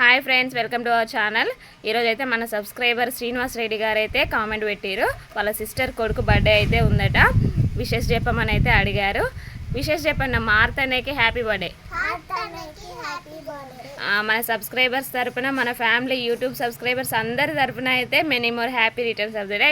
Hi friends welcome to our channel ఈరోజు అయితే మన సబ్స్క్రైబర్ శ్రీనివాస్ రెడ్డి గారు అయితే కామెంట్ పెట్టారు. వాళ్ళ సిస్టర్ కొడుకు బర్త్డే అయితే ఉందట. విషెస్ చెప్పమని అయితే అడిగారు. విషెస్ చెప్పండి మార్తనేకి హ్యాపీ బర్త్డే మన సబ్స్క్రైబర్స్ తరపున మన ఫ్యామిలీ యూట్యూబ్ సబ్స్క్రైబర్స్ అందరి తరపున అయితే many more happy returns of the day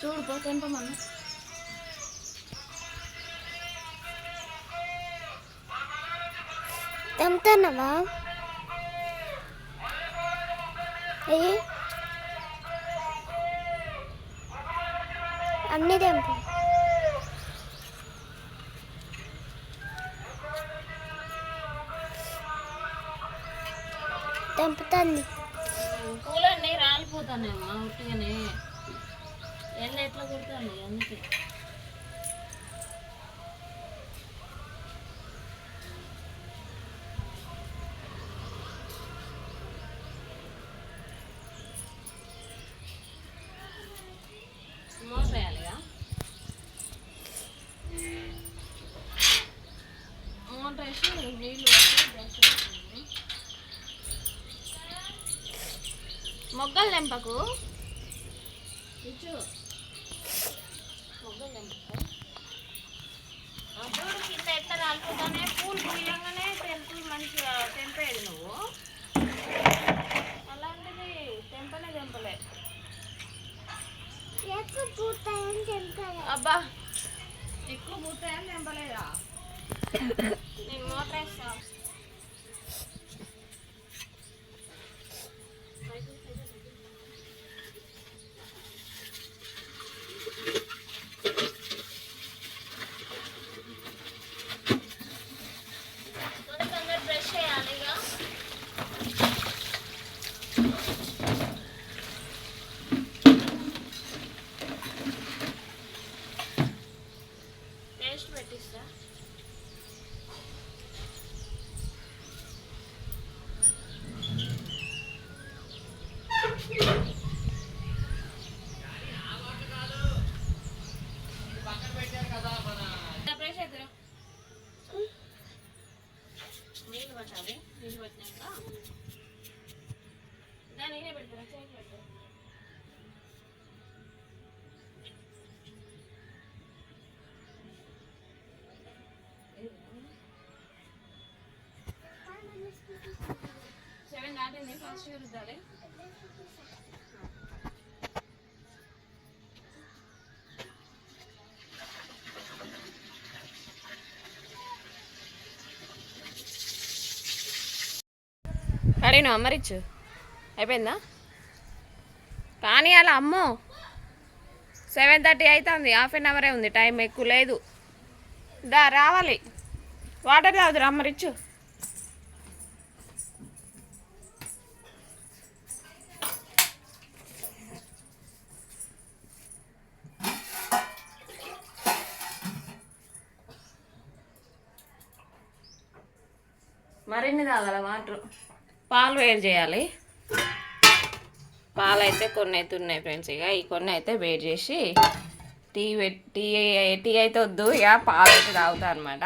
చూడు పోతేంపమన్నా తెంపుతున్నావా అయ్యి. అన్ని తెంపు. తెంపుతుంది. పూలన్నీ రాలిపోతానేమ్మా ఉట్టిగానే. ఎండ ఎట్లా కొడతాను అందుకే. మోటర్ వేయాలిగా మోటర్ వేసి నీళ్ళు బ్రష్ వేసుకుంది. మొగ్గలు తెంపకు. ఇచ్చు మొగ్గలు తెంపకు చూడు కింద ఎట్లా రాలిపోతానే పూలు పేస్ట్ నీళ్ళు పట్టాలి నీళ్ళు పట్టినాక దాని నేనే పెడతారా చేతి పెడతారా దాటింది ఫస్ట్ రుద్దాలి అడిగినా అమ్మరిచ్చు. అయిపోయిందా? కానీ అలా అమ్మో. సెవెన్ థర్టీ అవుతుంది హాఫ్ అన్ అవరే ఉంది. టైం ఎక్కువ లేదు. దా రావాలి. వాటర్ తాగుతురా అమ్మరిచ్చు. తాగాల వాటర్. పాలు వేడి చేయాలి. పాలు అయితే కొన్ని అయితే ఉన్నాయి ఫ్రెండ్స్ ఇక. ఈ కొన్ని అయితే వేడి చేసి టీ టీ టీ అయితే వద్దు. ఇక పాలు అయితే తాగుతా అనమాట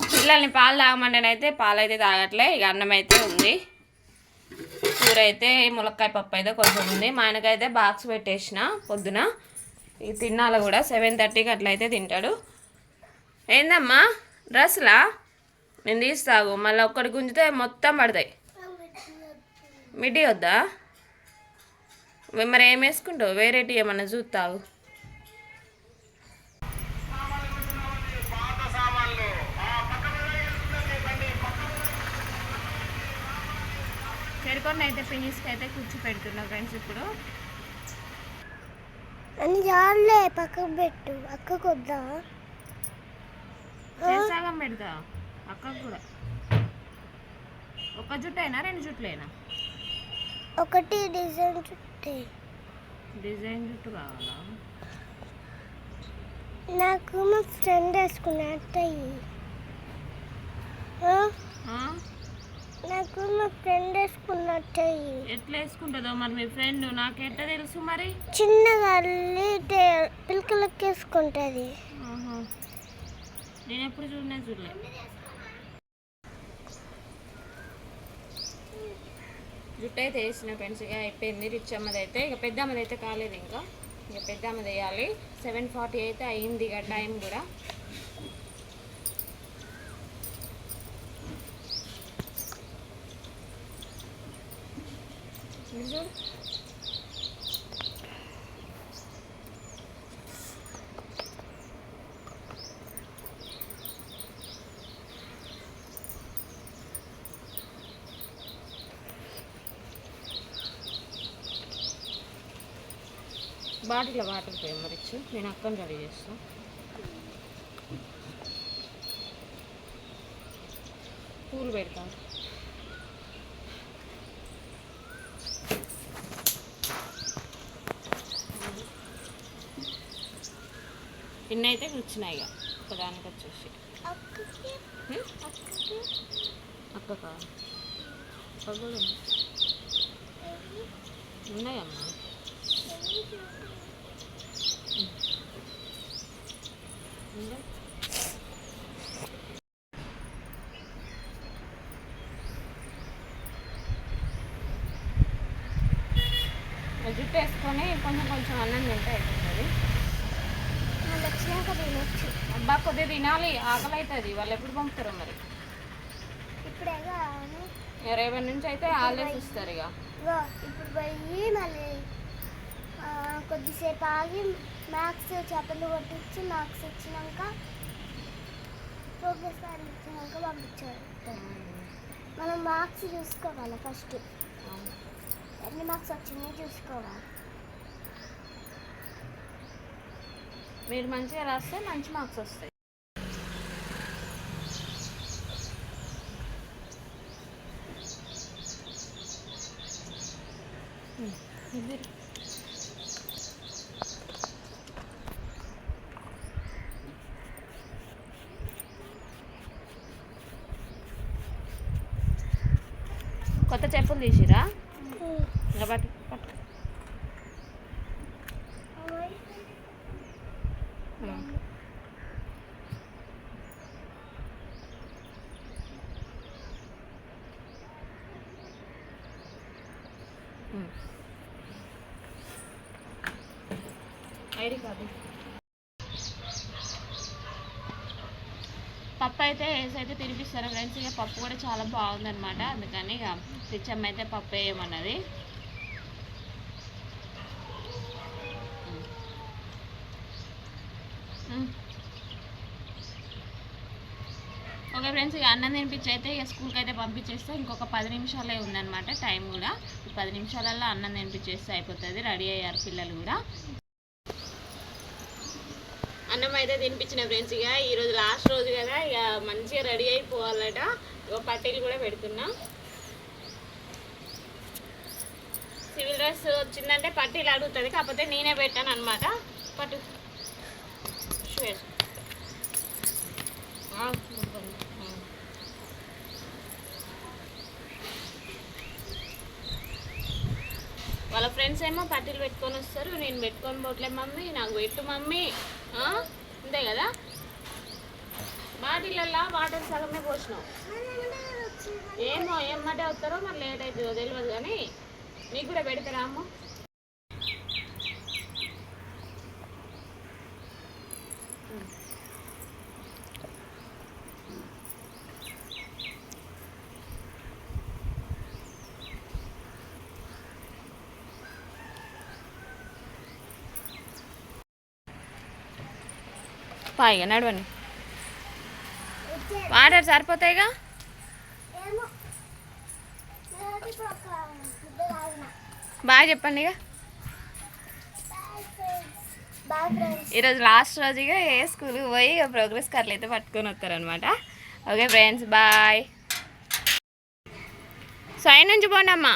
పిల్లల్ని పాలు తాగమంటేనైతే పాలు అయితే తాగట్లే. ఇక అన్నం అయితే ఉంది. కూర అయితే ములక్కాయ పప్పు అయితే కొంచెం ఉంది. మా ఆయనకైతే బాక్స్ పెట్టేసిన పొద్దున. ఇది తినాలి కూడా. సెవెన్ థర్టీకి అట్లయితే తింటాడు. ఏందమ్మా? డ్రెస్లా నేను తీస్తాగు మళ్ళీ ఒక్కడి గుంజితే మొత్తం పడతాయి. మిడ్డీ వద్దా? మరి ఏం వేసుకుంటావు? వేరేటి ఏమన్నా చూస్తావు? చెరుకొని అయితే ఫినిష్కి అయితే కూర్చో పెడుతున్నా ఫ్రెండ్స్ ఇప్పుడు. అని చాలే పక్కకు పెట్టు అక్కకు వద్దా? చేసాగం పెడతా అక్కకు కూడా. ఒక జుట్టైనా రెండు జుట్లైనా? ఒకటి డిజైన్ చుట్టే డిజైన్ జుట్టు కావాలా? నాకు మా ఫ్రెండ్ వేసుకున్నట్టు ఆ? నాకు మా ఫ్రెండ్ వేసుకున్నట్టు ఎట్లా వేసుకుంటుందో మరి మీ ఫ్రెండ్ నాకెట్ట తెలుసు మరి? చిన్నగా అల్లి పిలకలకి వేసుకుంటుంది. నేను ఎప్పుడు చూడనే చూడలే. జుట్టు అయితే వేసిన ఫ్రెండ్స్ ఇక అయిపోయింది రిచ్ అమ్మది అయితే ఇక పెద్ద అమ్మది అయితే కాలేదు ఇంకా. ఇక పెద్ద అమ్మది వేయాలి. సెవెన్ ఫార్టీ అయితే అయింది ఇక టైం కూడా. చూడు. బాటిల్లో వాటర్ పోయి మరి నేను అక్కని రెడీ చేస్తాను పూలు పెడతాను ఇన్ని అయితే కూర్చున్నాయి ఇక. ఒకదానికి వచ్చేసి. అక్క కాదు అక్క ఉన్నాయమ్మా? జుట్టు వేసుకొని కొంచెం కొంచెం అన్నం తింటే అయిపోతుంది. అబ్బా కొద్దిగా తినాలి ఆకలి అవుతుంది వాళ్ళు ఎప్పుడు పంపుతారో మరి? రేపటి నుంచి అయితే హాలిడేస్ ఇస్తారు ఇక. ఇప్పుడు పోయి మళ్ళీ కొద్దిసేపు ఆగి మ్యాథ్స్ చేపలు కొట్టించి మ్యాథ్స్ ఇచ్చినాక ప్రోగ్రెస్ కార్డు ఇచ్చినాక పంపించారు మనం మార్క్స్ చూసుకోవాలి ఫస్ట్ ఎన్ని మార్క్స్ వచ్చినాయో చూసుకోవాలి మీరు మంచిగా రాస్తే మంచి మార్క్స్ వస్తాయి కొత్త చెప్పులు తీసిరా? ఇంకా పట్టు పట్టు. ఐడి కాదు పప్పు అయితే వేసి అయితే తినిపిస్తారు ఫ్రెండ్స్ ఇక పప్పు కూడా చాలా బాగుందనమాట అందుకని ఇక రిచమ్మ అయితే పప్పు వేయమన్నది ఓకే ఫ్రెండ్స్ ఇక అన్నం తినిపించి అయితే ఇక స్కూల్కి అయితే పంపించేస్తే ఇంకొక పది నిమిషాలే ఉందన్నమాట టైం కూడా. ఈ పది నిమిషాలలో అన్నం తినిపించేస్తే అయిపోతుంది రెడీ అయ్యారు పిల్లలు కూడా. అన్నం అయితే తినిపించిన ఫ్రెండ్స్ ఇక ఈరోజు లాస్ట్ రోజు కదా ఇక మంచిగా రెడీ అయిపోవాలట. పట్టీలు కూడా పెడుతున్నాం. సివిల్ డ్రెస్ వచ్చిందంటే పట్టీలు అడుగుతుంది కాకపోతే నేనే పెట్టాను అనమాట పట్టు. షూర్ వాళ్ళ ఫ్రెండ్స్ ఏమో పట్టీలు పెట్టుకొని వస్తారు నేను పెట్టుకొని పోట్లే మమ్మీ నాకు పెట్టు మమ్మీ. అంతే కదా? బా వాటర్ సగమే పోసినావు. ఏమో ఏమంటే వస్తారో మరి లేట్ అవుతుందో తెలియదు కానీ నీకు కూడా పెడతారా అమ్మ? పాయిగా నడవండి. వాటర్ సరిపోతాయిగా? బాగా చెప్పండి ఇక. ఈరోజు లాస్ట్ రోజు ఇక ఏ స్కూల్కి పోయి ఇక ప్రోగ్రెస్ కార్లు అయితే పట్టుకొని వస్తారనమాట ఓకే ఫ్రెండ్స్ బాయ్ సైన్ నుంచి పోండి అమ్మా